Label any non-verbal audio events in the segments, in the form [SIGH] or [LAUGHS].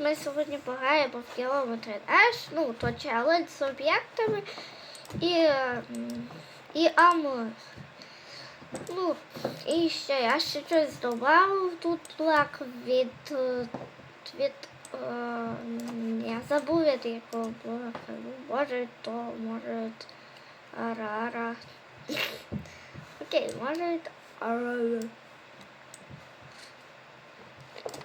ми сьогодні пограємо в кілометри Еш, ну, то челендж з об'єктами і, і Амур. Ну, і ще я ще щось додав тут лак від, від е, я забув від якого блока. Ну, може то, може Арара. [LAUGHS] Окей, може Арара.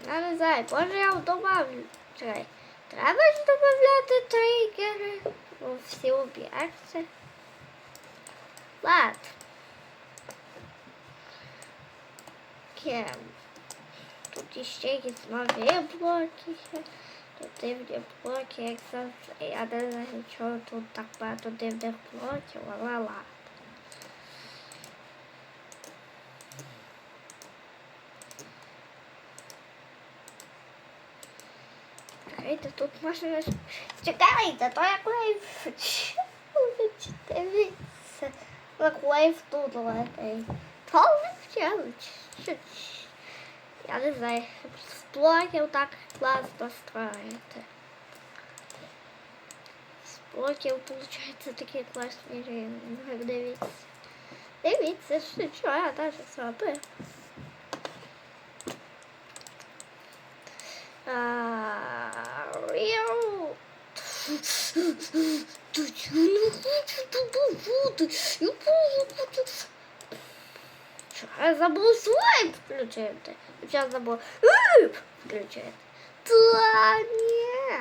Я не знаю, може я добавлю. Чекай. Треба ж додати тригери у всі об'єкти. Ладно. Окей. Тут іще якісь нові блоки. Тут дивні блоки, як завжди. Я не знаю, чого тут так багато дивних блоків, але Чекайте, тут можна... Чекайте, то як лайф. Дивіться. Як лайф тут летить. То лайф челендж. Я не знаю, з блоків так класно строїти. З блоків, виходить, такі класні рівні. Дивіться. Дивіться, що я теж зробив. Ріу. Та я не хочу туди бути. Я буду. Що, я забув слайд включити. Зараз забув включити. Та ні.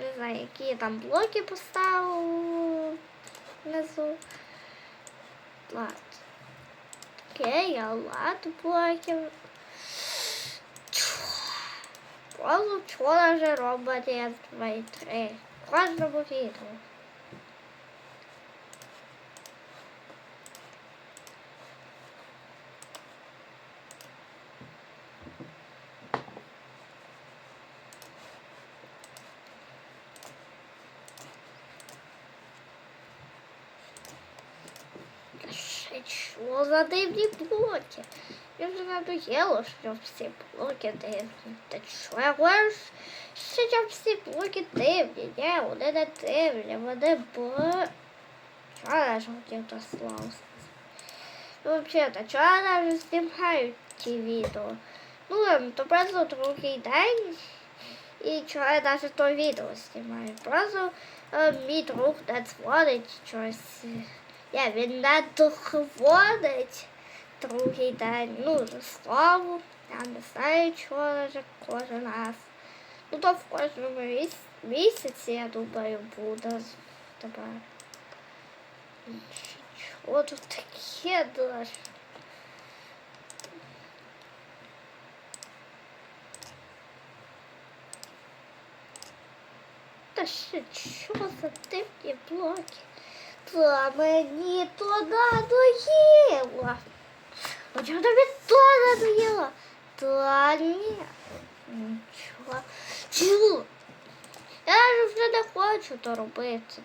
Не знаю, я там блоки поставив внизу. Ладно. Окей, я ладно блоків. Просто вчора вже робить я 2 і 3. Кожному відео. Що за дивні блоки? Мені вже надоело, що всі блоки дивні. Та я говорю, що всі блоки дивні? Ні, вони не дивні, вони бо... Чого я ж хотів сказати? Ну, взагалі, чого я знімаю ті відео? Ну, ем, то просто другий день. І чого я навіть то відео знімаю? Просто е, мій друг не дзвонить щось. Я він не доходить другий день. Ну, слово. Я не знаю, чого вже кожен раз. Ну, то в кожному міс- місяці, я думаю, буде тепер. Що тут таке даже? Та ще що за дивні блоки? Та мені то надоїло. Чого тобі то надоїло? Та ні. Нічого. Чу. Я ж вже не хочу то робити.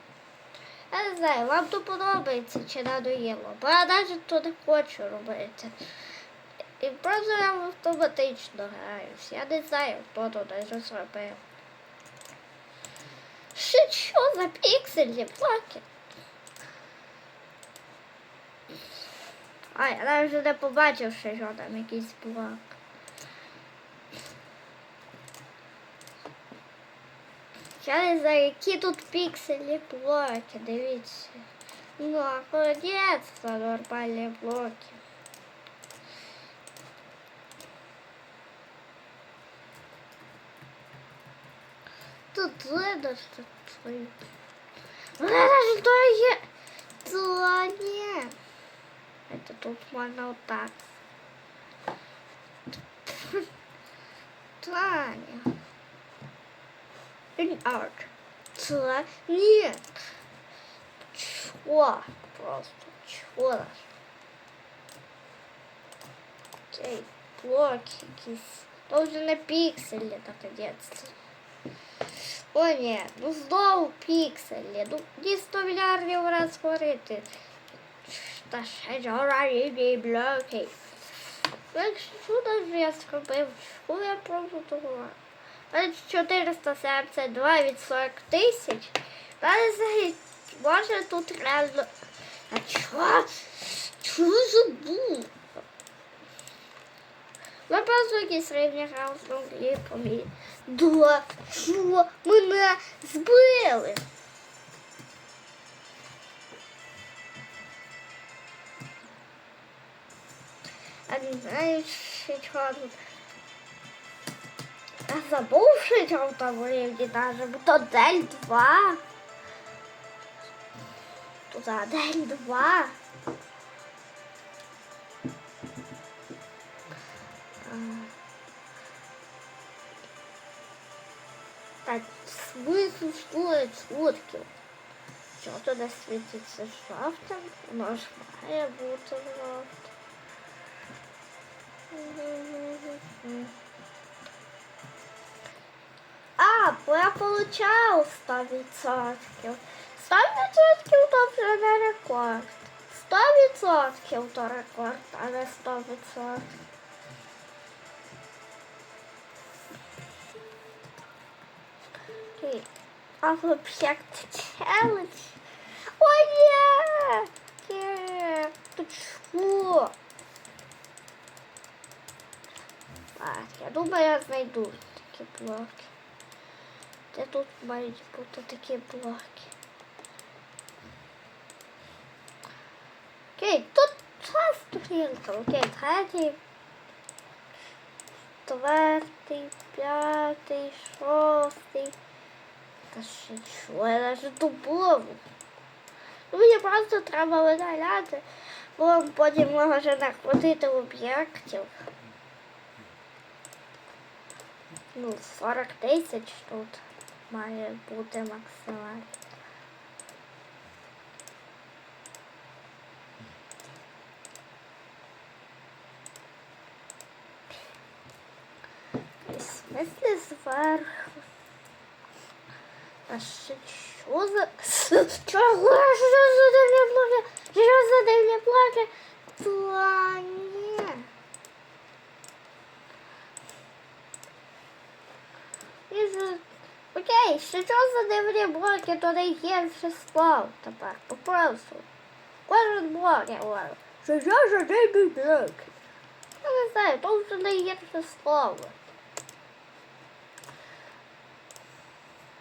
Я не знаю, вам то подобається чи надоїло, бо я навіть то не хочу робити. І просто я автоматично граюсь. Я не знаю, хто то не зробив. Ще що за піксельні блоки? А, я навіть не побачив, що там якийсь блок. Я не знаю, які тут пікселі блоки, дивіться. Ну, а молодець, це нормальні блоки. Тут видно, що твої. Видно, що є. Это тут можно вот так. Таня. In art. Та нет. Чё? Просто чё? Окей, блоки якісь. То вже на пікселі наконец-то. О, ні, ну знову пікселі. Ну, ні 100 мільярдів раз говорити. Та ще рівні блоки. Якщо навіть я зробив, що я пробудував? 472 від 40 тисяч. Взагалі, може тут реально. А чого? Чого забув? Ну, просто якийсь рівні разом і помі. Да, що? Мене збили. А не знаю, що тут. Я забув, що там рівні даже, бо то дель 2. Тут дель 2. Так, смисл стоїть сутки. Що туди світиться жовтим? Воно ж має бути жовтим. А, бо я получав 100%. 100% то вже не рекорд. 100% то рекорд, а не 100%. Окей. А об'єкт челендж. О, ні! Ні! Ти що? Так, я думаю, я знайду такі блоки. Де тут мають бути такі блоки? Окей, тут час стрілка. Окей, третій. Четвертий, п'ятий, шостий. Та ще що, я навіть дубову. Ну, мені просто треба видаляти, бо потім може накрутити об'єктів. Ну, 40 тисяч тут має бути максимально. Смысле зверху? А що за... Чого? Що за дивні блоки? Що за дивні блоки? Та Окей, що за дивні блоки, то не є вже слов тепер. Попросу. Кожен блок я говорю. Що що за дивні блоки? Я не знаю, то вже не є вже слово.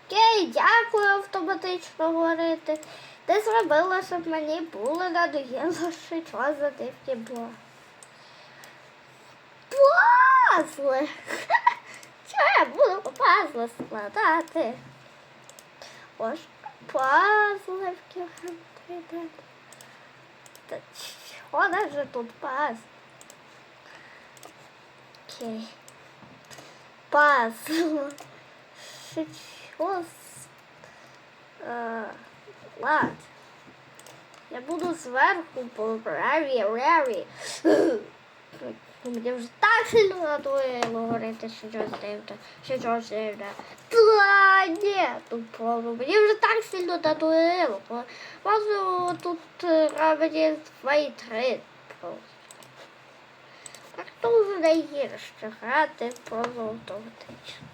Окей, дякую автоматично говорити. Ти зробила, щоб мені було надоїло, що за дивні блоки. Пазли! [LAUGHS] Я буду пазли складати? Ось пазли в кілометрі. Та чого даже тут паз? Окей. Пазл. Що з... Е, Ладно. Я буду зверху по праві, реві. Мені вже так сильно надоїло говорити, що щось дивне, що щось дивне. Та ні, тут пробу. Мені вже так сильно надоїло. Просто тут мені 2 і 3 просто. Так то вже не гірше грати про автоматично.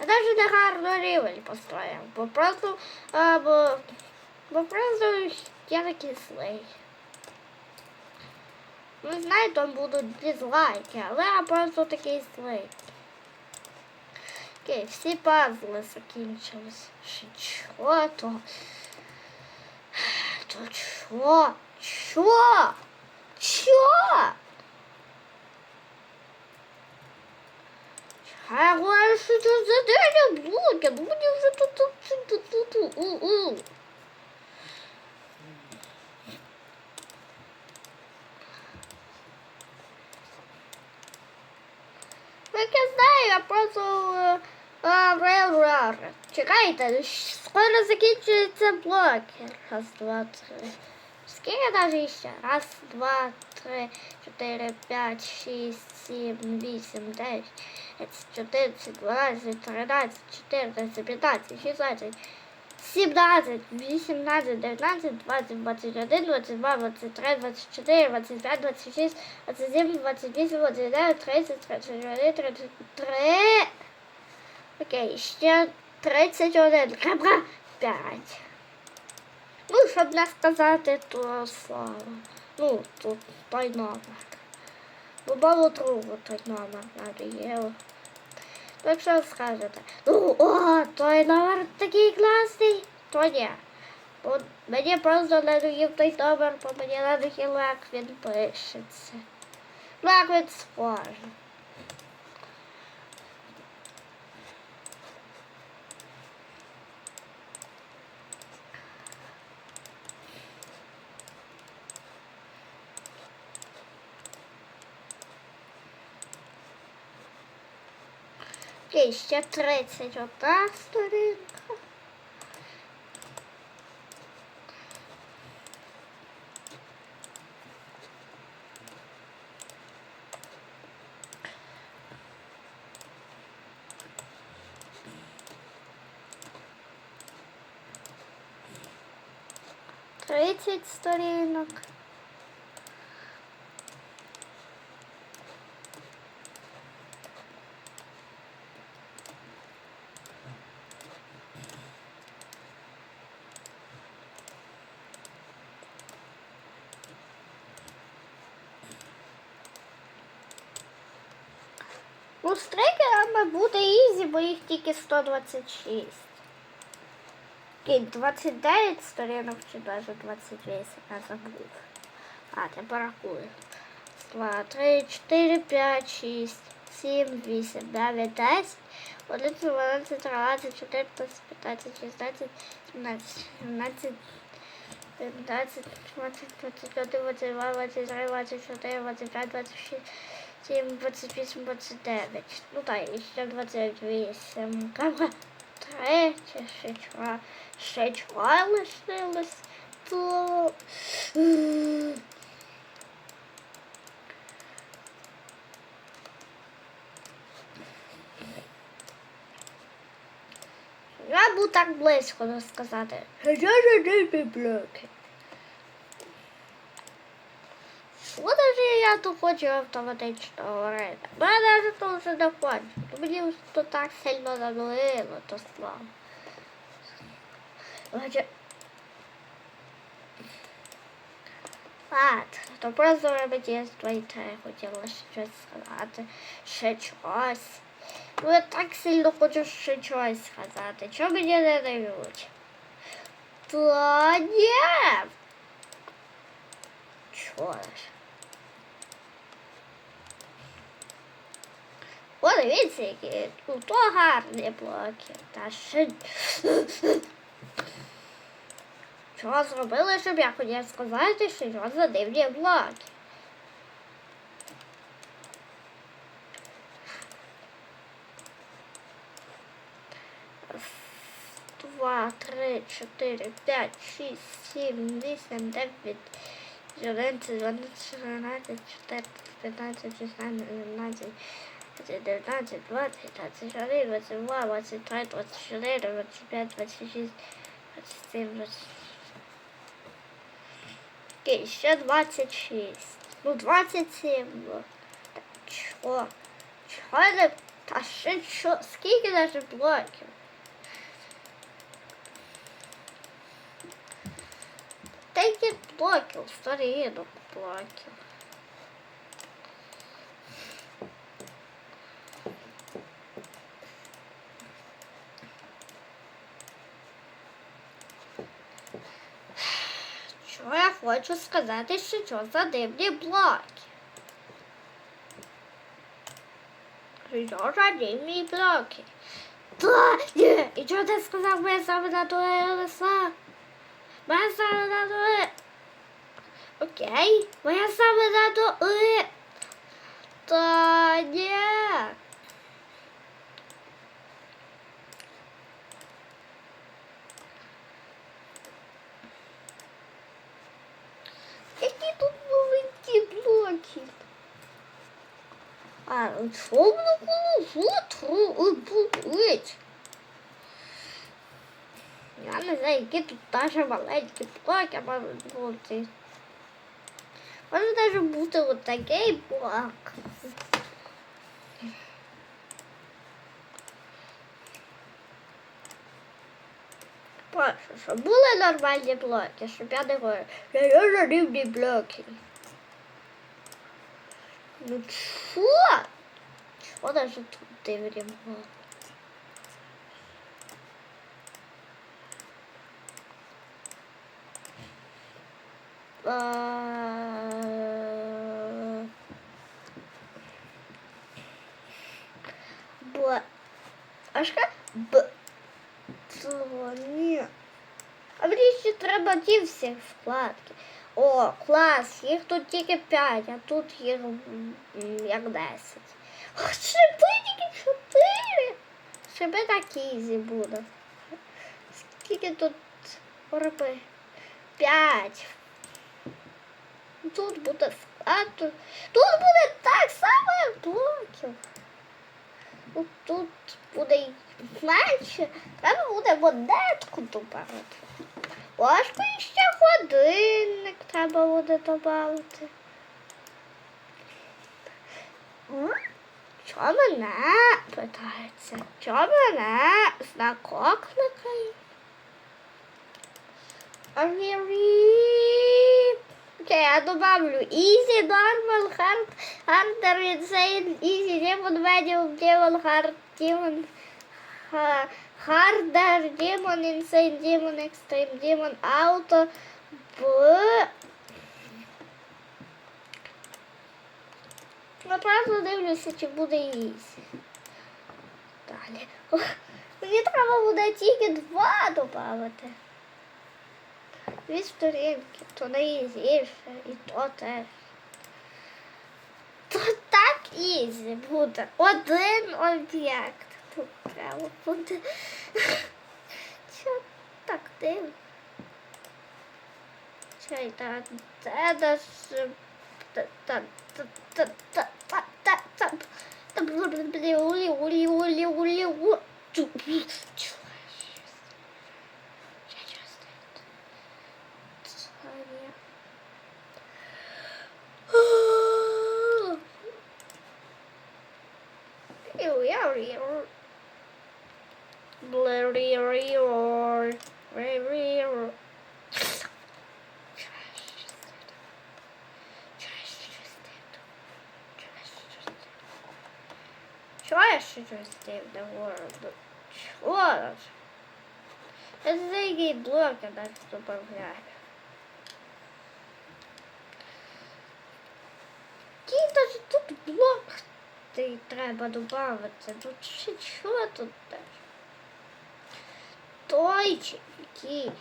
Я навіть не гарно рівень построїв, бо просто, а, бо, бо просто я такий злий. Не знаю, там будуть дизлайки, але я просто такий злий. Окей, всі пазли закінчились. Чого то? То чого? Чого? Чого? А говорю, що це за день? Ну мені вже тут тут тут тут у у. Як я знаю, я просто рейр. Чекайте, скоро закінчується блоки. Раз, два, три. Скільки даже ще? Раз, два, три, чотири, п'ять, шість, сім, вісім, дев'ять, чотирнадцять, дванадцять, тринадцять, чотирнадцять, п'ятнадцять, шістнадцять, 17, 18, 19, 20, 21, 22, 23, 24, 25, 26, 27, 28, 29, 30, 31, 33. Окей, ще 31. Крапка 5. Ну, щоб не сказати, то слово. Ну, тут той номер. Бо мало другу той номер надоїло. Ну, що скажете, ну, о, той номер такий класний, то ні. Бо мені просто надоїв той номер, бо мені надоїло, як він пишеться. Як він схожий. Окей, ще 31 сторінка. Тридцять сторінок. Ну, з трекерами буде ізі, бо їх тільки 126. Окей, 29 сторінок чи навіть 28, я забув. А, тепер рахую. 2, 3, 4, 5, 6, 7, 8, 9, 10, 11, 12, 13, 14, 15, 16, 17, 17, 19, 20, 21, 22, 23, 24, 25, 26, 7, 28, 29. Ну так, ще 28. Кава. Третє, ще чого. Ще чого лишилось. То... Я був так близько сказати. блоки. Що даже я тут хочу автоматично говорити? Мене вже то вже не хочу. Мені то так сильно надоїло, то слава. Отже, Ладно, то просто мені твоєї хотіла щось сказати, ще щось. Ну, я так сильно хочу ще щось сказати. Чого мені не дають? Та ні. Чого ж? О, дивіться, які то гарні блоки. Та ще. [LAUGHS] Що зробили, щоб я хотів сказати, що що за дивні блоки? Два, три, чотири, п'ять, шість, сім, вісім, дев'ять, одинадцять, дванадцять, тринадцять, чотирнадцять, п'ятнадцять, шістнадцять, 19, 20, 21, 22, 23, 24, 25, 26, 27, 28. Окей, ще 26. Ну, 27 було. Так, чого? Чого не... Та ще що? Скільки даже блоків? Деякі блоків, сторінок блоків. Що я хочу сказати, що за дивні блоки? Що за дивні блоки? Та, ні, і чого ти сказав, моя саме на твоє лиса? Моя саме на твоє... Окей, моя саме на твоє... Та, ні. Які тут блоки? А, що воно було? Будуть. Я не знаю, які тут даже маленькі блоки можуть бути. Може навіть бути от такий блок. Прошу, щоб були нормальні блоки, щоб я не говорю, я я рівні блоки. Ну чо? Чого даже тут дивні блоки? Е, Б. Ашка? Б. Цього ні. А мені ще треба ті всі вкладки. О, клас, їх тут тільки 5, а тут їх як 10. О, Шиби тільки 4. Шиби так ізі буде. Скільки тут риби? 5. Тут буде склад. Тут буде так само, як блоків. Тут буде менше. Треба буде монетку додати. Важко і ще годинник треба буде додати. Що мене питається? Що мене знак окликає? Окей, я добавлю easy, normal, hard, under, insane, easy, demon, medium, demon, hard, demon, ha- harder, demon, insane, demon, extreme, demon, auto, б. Направду дивлюся, чи буде easy. Далі. Мені треба буде тільки два додати. Дві сторінки, то не ізіше, і то теж. То так ізі буде. Один об'єкт. Тут треба буде. Що так дивно? Чай, так, це даш. Та, та, та, та, та, та, та, та. Та, бля, Ще щось не говорю? Чого? Я за який блок я так добавляю. Який даже тут блок ти треба додати. Тут ще що тут теж? Той чи який?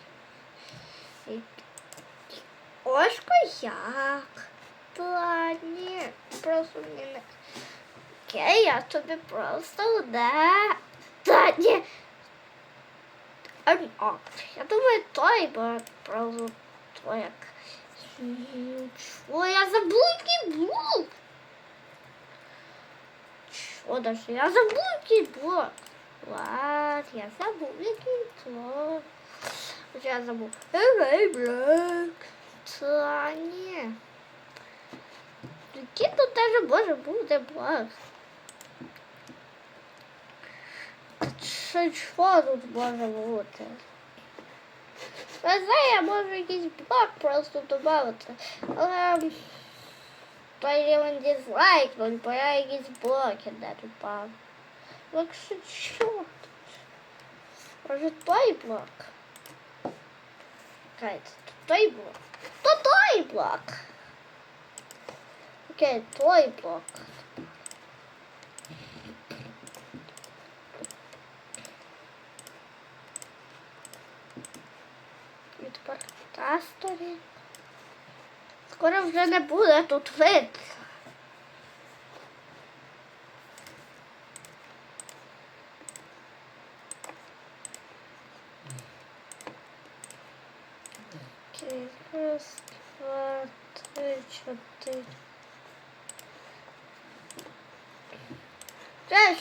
Ошко як? Та ні, просто мені не. Окей, я тобі просто да. Та. Unlocked. Я думаю, той бо просто то як. Чого я забув блок? Що даже? Я забув який блок. Ладно, я забув який блок. Я забув. Ей, блок. Та ні. Тут даже може бути блок? Що тут може бути? Не знаю, я можу якийсь блок просто додати. Але той рівень дизлайкнуть, бо я якісь блоки не додав. Так що що тут? Може той блок? Окей, то той блок. То той блок. Окей, той блок. Тепер. Скоро вже не буде тут вид. Окей, раз, два, три, чотири.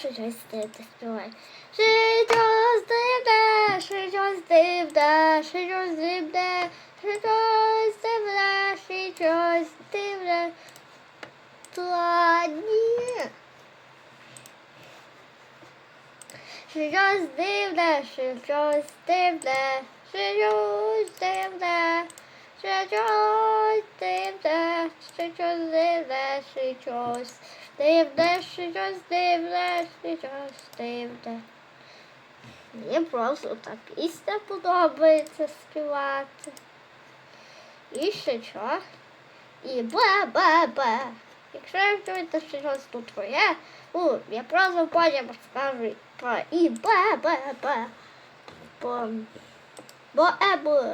Щось дивне співай. Щось дивне, щось дивне, щось дивне, щось дивне, щось дивне. Та ні. Щось дивне, щось дивне, щось дивне, щось дивне, щось дивне, щось дивне, щось дивне, щось дивне. Мені просто та пісня подобається співати. І ще що? І ба-ба-ба. Якщо ви чуєте, що щось тут твоє, ну, я просто потім розкажу про і ба-ба-ба. Бо, бо ебо.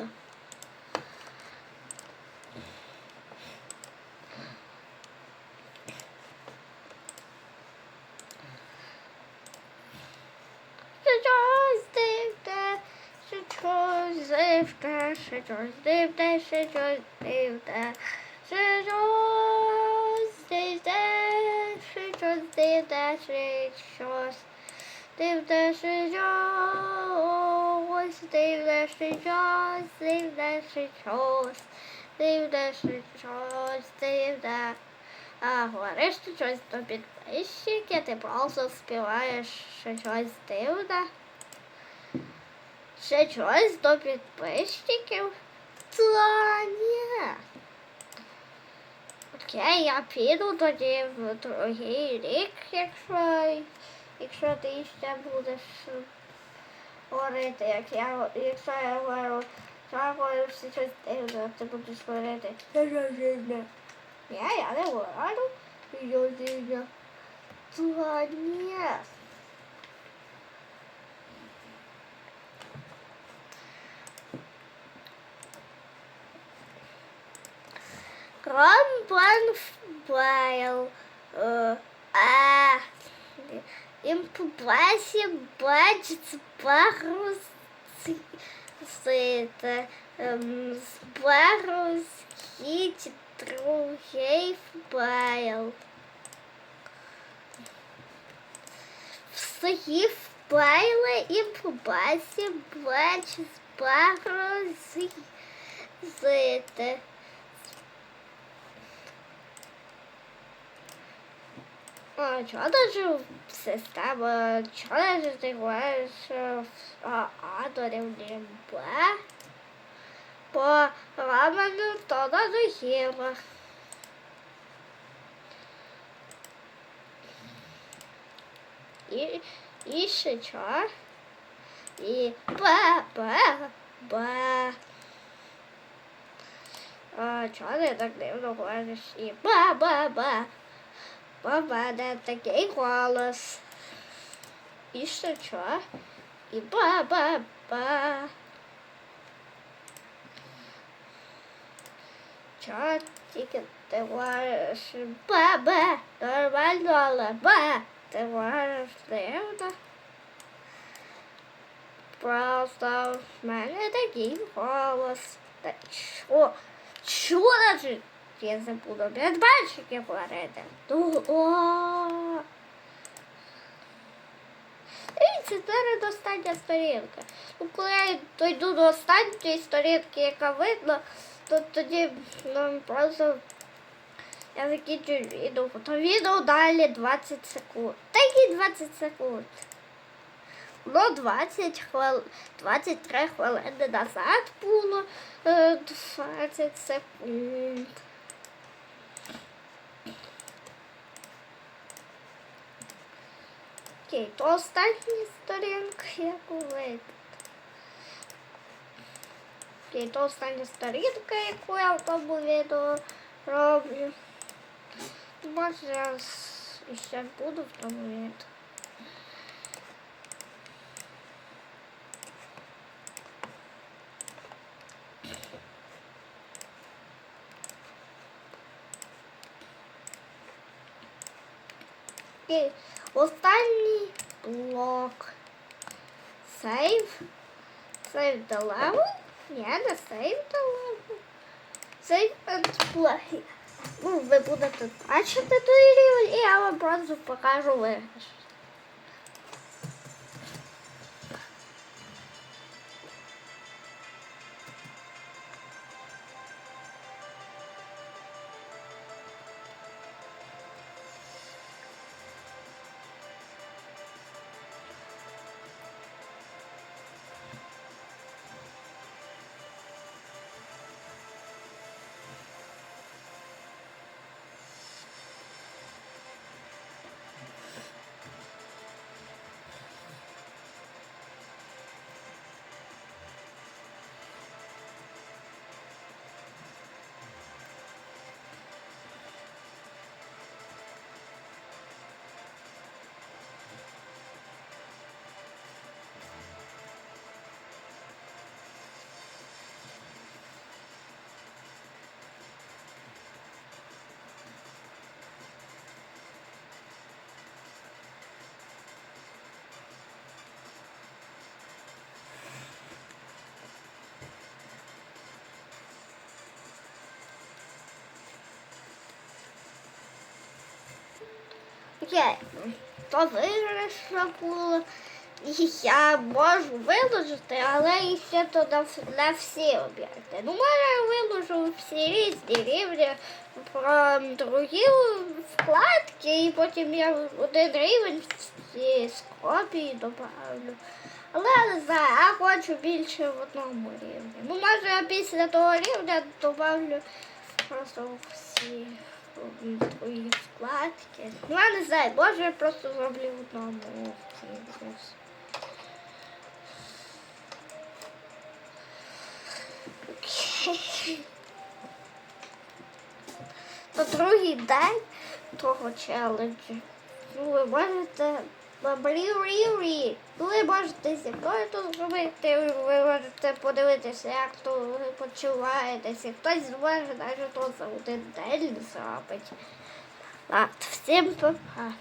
Щось дивне, щось дивне, щось дивне, щось дивне. Щось щось дивне, щось щось дивне, щось дивне, щось дивне, щось дивне. А говориш щось до підписчиків, ти просто співаєш щось дивне. Ще щось до підписчиків? Та ні. Окей, я піду тоді в другий рік, якщо, якщо ти ще будеш говорити, як я, якщо я говорю, що я говорю щось дивне, ти будеш говорити. Ні, я не говорю, дивне. Та ні. Рон Бонфейл, э, а Импласи это, эм, Барусита, Баруски Другей Файл. в сухиф файлы Всі файли і побачив за это. А, чого даже система, чого даже ти говориш що а, а дорівнює Б? Бо рамену то надоїло. І, і ще що? І Б, Б, Б. А, чого ти так дивно говориш? І Б, Б, Б. Баба, де такий голос. І ще що? І ба-ба-ба. Чо тільки ти говориш ба-ба, нормально, але ба. Ти говориш дивно. Просто в мене такий голос. Та що? Навіть? Я забула. Я говорити. Ну, о. Дивіться, зараз остання сторінка. Ну, коли я дойду до останньої сторінки, яка видно, то тоді ну, просто я закінчу відео. То відео далі 20 секунд. Такі 20 секунд. Ну, 20 хвил... 23 хвилини назад було 20 секунд. Окей, то остання сторінка, яку видно. Окей, то остання сторінка, яку я в тому відео роблю. Може, зараз ще буду в тому відео. Окей, останній блок. Сейв. Сейв the level. Ні, не сейв the level. Сейв and play. Ну, ви будете бачити той рівень, і я вам просто покажу виграш. То виграшна було. Я можу виложити, але і ще то на, всі об'єкти. Ну, може, я виложу всі різні рівні про другі вкладки, і потім я один рівень з копії добавлю. Але не знаю, я хочу більше в одному рівні. Ну, може, я після того рівня добавлю просто всі м, складки. Ну, я не знаю, може я просто зроблю в одному. На другий день того челенджу. Ну, ви можете Бабрі-рі-рі. Ну, ви можете зі мною тут зробити, ви можете подивитися, як то ви почуваєтеся. Хтось зможе навіть то за один день зробить. Так, всім па-па.